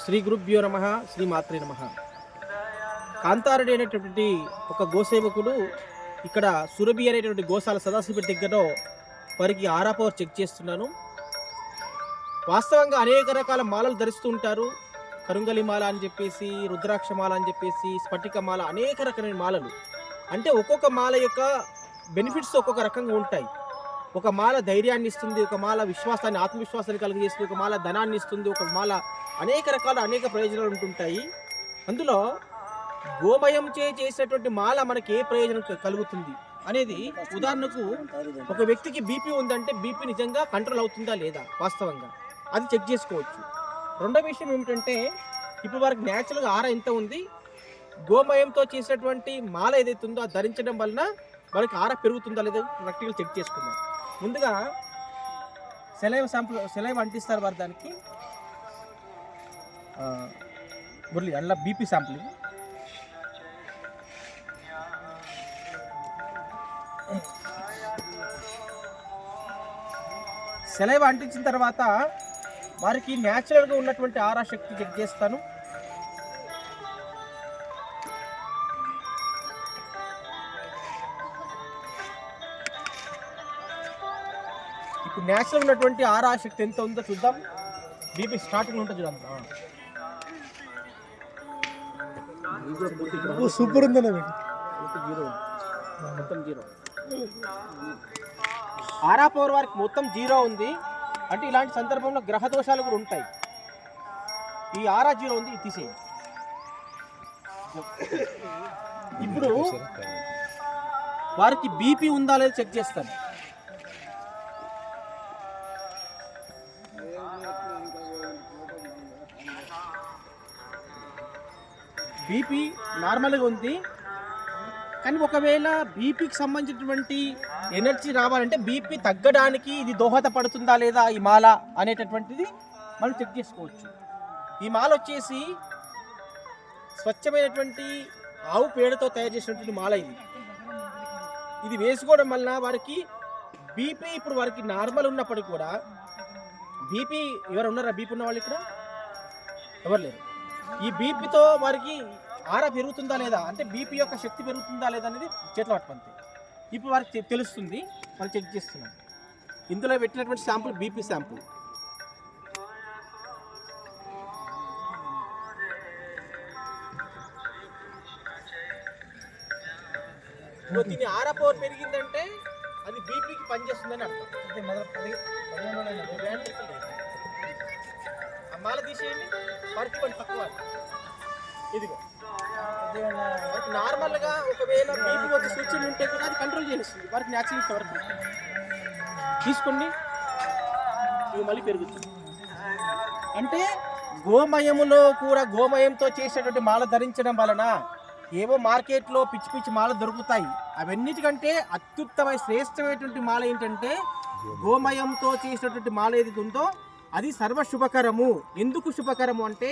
శ్రీ గురుభ్యో నమ శ్రీ మాత్రే నమ. కాంతారెడ్డి అనేటటువంటి ఒక గోసేవకుడు ఇక్కడ సురభి అనేటువంటి గోశాల సదాశివపేట దగ్గర వారికి ఆరా పవర్ చెక్ చేస్తున్నాను. వాస్తవంగా అనేక రకాల మాలలు ధరిస్తూ ఉంటారు. కరుంగలి మాల అని చెప్పేసి రుద్రాక్ష మాల అని చెప్పేసి స్ఫటిక మాల అనేక రకమైన మాలలు. అంటే ఒక్కొక్క మాల యొక్క బెనిఫిట్స్ ఒక్కొక్క రకంగా ఉంటాయి. ఒక మాల ధైర్యాన్ని ఇస్తుంది ఒక మాల విశ్వాసాన్ని ఆత్మవిశ్వాసాన్ని కలిగజేస్తుంది ఒక మాల ధనాన్ని ఇస్తుంది ఒక మాల అనేక రకాల అనేక ప్రయోజనాలు ఉంటుంటాయి. అందులో గోమయం చే చేసేటువంటి మాల మనకి ఏ ప్రయోజనం కలుగుతుంది అనేది ఉదాహరణకు ఒక వ్యక్తికి బీపీ ఉందంటే బీపీ నిజంగా కంట్రోల్ అవుతుందా లేదా వాస్తవంగా? అది చెక్ చేసుకోవచ్చు. రెండో విషయం ఏమిటంటే ఇప్పుడు వారికి న్యాచురల్గా ఆర ఎంత ఉంది? గోమయంతో చేసేటువంటి మాల ఏదైతే ఉందో అది ధరించడం వలన మనకి ఆర పెరుగుతుందా లేదా ప్రాక్టికల్ చెక్ చేసుకుందాం. ముందుగా సెలైవ్ శాంపుల్ సెలైవ్ అంటిస్తారు వారు దానికి. మురళి అందులో బీపీ శాంపుల్ సెలైవ్ అంటించిన తర్వాత వారికి న్యాచురల్గా ఉన్నటువంటి ఆరా శక్తి చెక్ చేస్తాను. ఇప్పుడు న్యాచురల్ ఉన్నటువంటి ఆరా శక్తి ఎంత ఉందో చూద్దాం. బీపీ స్టార్టింగ్ ఉంటుంది చూద్దాం. సూపర్ ఉందన్న మొత్తం జీరో. ఆరా పవర్ వారికి మొత్తం జీరో ఉంది. అంటే ఇలాంటి సందర్భంలో గ్రహ దోషాలు కూడా ఉంటాయి. ఈ ఆరా జీరో ఉంది ఇది తీసేయండి. ఇప్పుడు వారికి బీపీ ఉందా లేదా చెక్ చేస్తాను. బీపీ నార్మల్గా ఉంది. కానీ ఒకవేళ బీపీకి సంబంధించినటువంటి ఎనర్జీ రావాలంటే బీపీ తగ్గడానికి ఇది దోహదపడుతుందా లేదా ఈ మాల అనేటటువంటిది మనం చెక్ చేసుకోవచ్చు. ఈ మాల వచ్చేసి స్వచ్ఛమైనటువంటి ఆవు పేడతో తయారు చేసినటువంటి మాల ఇది. ఇది వేసుకోవడం వలన వారికి బీపీ ఇప్పుడు వారికి నార్మల్ ఉన్నప్పటికీ కూడా బీపీ ఎవరు ఉన్నారా? బీపీ ఉన్న వాళ్ళు ఇక్కడ? ఎవరు లేరు. ఈ బీపీతో వారికి ఆరా పెరుగుతుందా లేదా? అంటే బీపీ యొక్క శక్తి పెరుగుతుందా లేదా అనేది చేతిలో పట్టుకుంది ఇప్పుడు వారికి తెలుస్తుంది. మనం చెక్ చేస్తున్నాం ఇందులో పెట్టినటువంటి శాంపుల్ బీపీ శాంపుల్. దీని ఆరా పవర్ పెరిగిందంటే అది బీపీకి పనిచేస్తుందని అర్థం. అంటే మొదలు పది పదిహేను తీసేయండి. వారికి తక్కువ. ఇదిగో. నార్మల్గా ఒకవేళ బీపీ వచ్చే సూచనలు ఉంటే కూడా అది కంట్రోల్ చేస్తుంది. వారికి న్యాచురల్ కవర్ తీసుకోండి ఇవి మళ్ళీ పెరుగుతుంది. అంటే గోమయములో కూడా గోమయంతో చేసేటువంటి మాల ధరించడం వలన ఏవో మార్కెట్లో పిచ్చి పిచ్చి మాల దొరుకుతాయి. అవన్నిటికంటే అత్యుత్తమైన శ్రేష్టమైనటువంటి మాల ఏంటంటే గోమయంతో చేసినటువంటి మాల ఏది ఉందో అది సర్వ శుభకరము ఎందుకు శుభకరము అంటే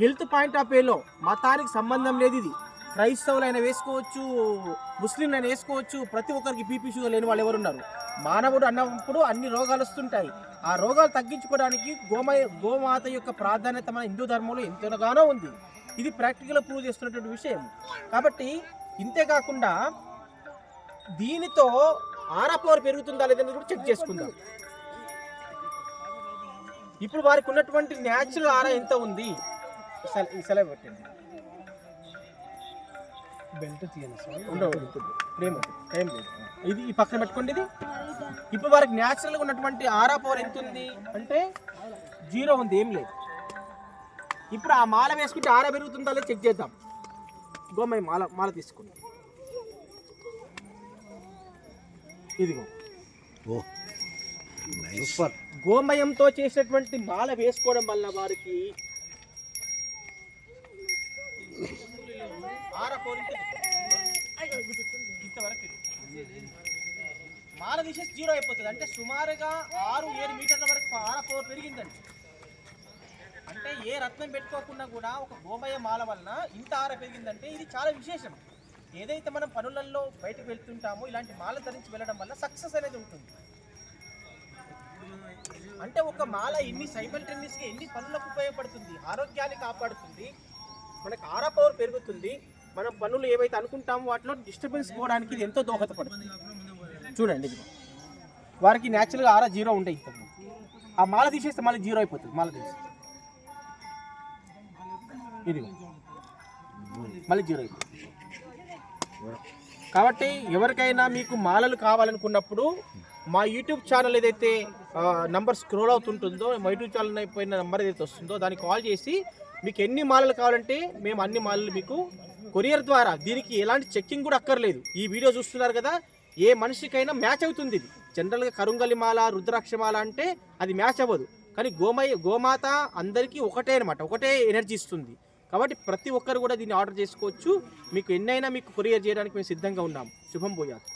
హెల్త్ పాయింట్ ఆఫ్ వేలో మతానికి సంబంధం లేదు ఇది. క్రైస్తవులైనా వేసుకోవచ్చు ముస్లింలైనా వేసుకోవచ్చు ప్రతి ఒక్కరికి బీపీ షుగర్ లేని వాళ్ళు ఎవరున్నారు? మానవుడు అన్నప్పుడు అన్ని రోగాలు వస్తుంటాయి. ఆ రోగాలు తగ్గించుకోవడానికి గోమయ గోమాత యొక్క ప్రాధాన్యత మన హిందూ ధర్మంలో ఎంతగానో ఉంది. ఇది ప్రాక్టికల్గా ప్రూవ్ చేస్తున్నటువంటి విషయం. కాబట్టి ఇంతేకాకుండా దీనితో ఆరా పవర్ పెరుగుతుందా లేదని కూడా చెక్ చేసుకుందాం. ఇప్పుడు వారికి ఉన్నటువంటి న్యాచురల్ ఆరా ఎంత ఉంది? ఈ సెల- ఈ సెలవు పెట్టండి. బెల్ట్ ఉండవు. ఏం లేదు. ఇది ఈ పక్కన పెట్టుకోండి ఇది. ఇప్పుడు వారికి న్యాచురల్గా ఉన్నటువంటి ఆరా పవర్ ఎంత ఉంది? అంటే జీరో ఉంది ఏం లేదు. ఇప్పుడు ఆ మాల వేసుకుంటే ఆరా పెరుగుతుందా లేదా చెక్ చేద్దాం. గోమయ మాల మాల తీసుకోండి. ఇదిగో. సూపర్. గోమయంతో చేసినటువంటి మాల వేసుకోవడం వల్ల వారికి మాల తీసేసి జీరో అయిపోతుంది. అంటే సుమారుగా ఆరు ఏడు మీటర్ల వరకు ఆర పవర్ పెరిగిందండి. అంటే ఏ రత్నం పెట్టుకోకుండా కూడా ఒక గోమయ మాల వలన ఇంత ఆర పెరిగిందంటే ఇది చాలా విశేషం. ఏదైతే మనం పనులలో బయటకు వెళ్తుంటామో ఇలాంటి మాల ధరించి వెళ్ళడం వల్ల సక్సెస్ అనేది ఉంటుంది. అంటే ఒక మాల ఇన్ని సైమల్టేనియస్ టెన్నిస్కి ఎన్ని పనులకు ఉపయోగపడుతుంది? ఆరోగ్యాన్ని కాపాడుతుంది. మనకు ఆరా పవర్ పెరుగుతుంది. మనం పనులు ఏవైతే అనుకుంటామో వాటిలో డిస్టర్బెన్స్ పోవడానికి ఇది ఎంతో దోహదపడుతుంది. చూడండి ఇది వారికి న్యాచురల్గా ఆరా జీరో ఉండే ఇంతకు ఆ మాల తీసేస్తే మళ్ళీ జీరో అయిపోతుంది. మాల తీసేస్తే. ఇది మళ్ళీ జీరో అయిపోతుంది. కాబట్టి ఎవరికైనా మీకు మాలలు కావాలనుకున్నప్పుడు మా యూట్యూబ్ ఛానల్ ఏదైతే నంబర్ స్క్రోల్ అవుతుంటుందో మా యూట్యూబ్ ఛానల్ అయిపోయిన నెంబర్ ఏదైతే వస్తుందో దానికి కాల్ చేసి మీకు ఎన్ని మాలలు కావాలంటే మేము అన్ని మాలలు మీకు కొరియర్ ద్వారా దీనికి ఎలాంటి చెక్కింగ్ కూడా అక్కర్లేదు. ఈ వీడియో చూస్తున్నారు కదా ఏ మనిషికైనా మ్యాచ్ అవుతుంది ఇది. జనరల్గా కరుంగలి మాల రుద్రాక్ష మాల అంటే అది మ్యాచ్ అవ్వదు. కానీ గోమయ గోమాత అందరికీ ఒకటే అనమాట ఒకటే ఎనర్జీ ఇస్తుంది. కాబట్టి ప్రతి ఒక్కరు కూడా దీన్ని ఆర్డర్ చేసుకోవచ్చు. మీకు ఎన్నైనా మీకు కొరియర్ చేయడానికి మేము సిద్ధంగా ఉన్నాం. శుభం పోయాలి